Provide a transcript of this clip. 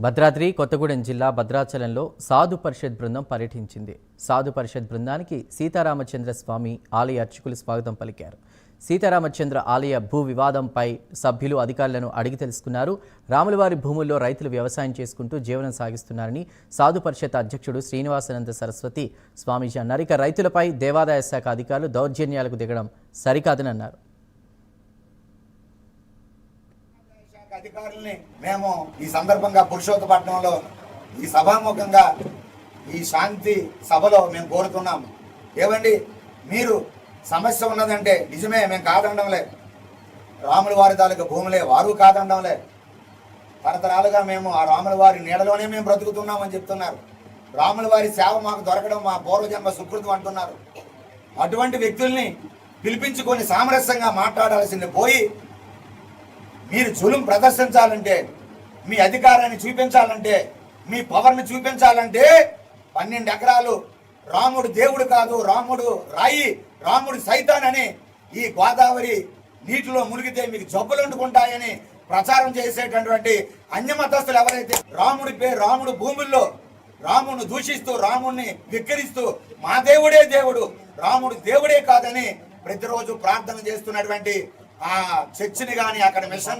భద్రాద్రి కొత్తగూడెం జిల్లా భద్రాచలంలో సాధు పరిషత్ బృందం పర్యటించింది. సాధు పరిషత్ బృందానికి సీతారామచంద్ర స్వామి ఆలయ అర్చకులు స్వాగతం పలికారు. సీతారామచంద్ర ఆలయ భూ వివాదంపై సభ్యులు అధికారులను అడిగి తెలుసుకున్నారు. రాములవారి భూముల్లో రైతులు వ్యవసాయం చేసుకుంటూ జీవనం సాగిస్తున్నారని సాధు పరిషత్ అధ్యక్షుడు శ్రీనివాసానంద సరస్వతి స్వామీజీ అన్నారు. ఇక రైతులపై దేవాదాయ శాఖ అధికారులు దౌర్జన్యాలకు దిగడం సరికాదని అన్నారు శాఖ అధికారుల్ని మేము ఈ సందర్భంగా పురుషోత్తపట్నంలో ఈ సభాముఖంగా ఈ శాంతి సభలో మేము కోరుతున్నాం. ఏమండి మీరు సమస్య ఉన్నదంటే నిజమే మేము కాదనడంలే రాముల వారి తాలూకు భూములే వారు కాదనడంలే తరతరాలుగా మేము ఆ రాముల వారి నీడలోనే మేము బ్రతుకుతున్నామని చెప్తున్నారు. రాముల వారి సేవ మాకు దొరకడం మా పూర్వజన్మ సుకృతం అంటున్నారు. అటువంటి వ్యక్తుల్ని పిలిపించుకొని సామరస్యంగా మాట్లాడాల్సింది పోయి మీరు జులుం ప్రదర్శించాలంటే మీ అధికారాన్ని చూపించాలంటే మీ పవర్ని చూపించాలంటే పన్నెండు ఎకరాలు రాముడు దేవుడు కాదు రాముడు రాయి రాముడు సైతాన్ అని ఈ గోదావరి నీటిలో మునిగితే మీకు జబ్బులు వండుకుంటాయని ప్రచారం చేసేటటువంటి అన్యమతస్తులు ఎవరైతే రాముడి పేరు రాముడు భూముల్లో రాముడిని దూషిస్తూ రాముడిని విక్కిరిస్తూ మా దేవుడే దేవుడు రాముడు దేవుడే కాదని ప్రతిరోజు ప్రార్థన చేస్తున్నటువంటి ఆ చర్చిని కానీ అక్కడ మిషన్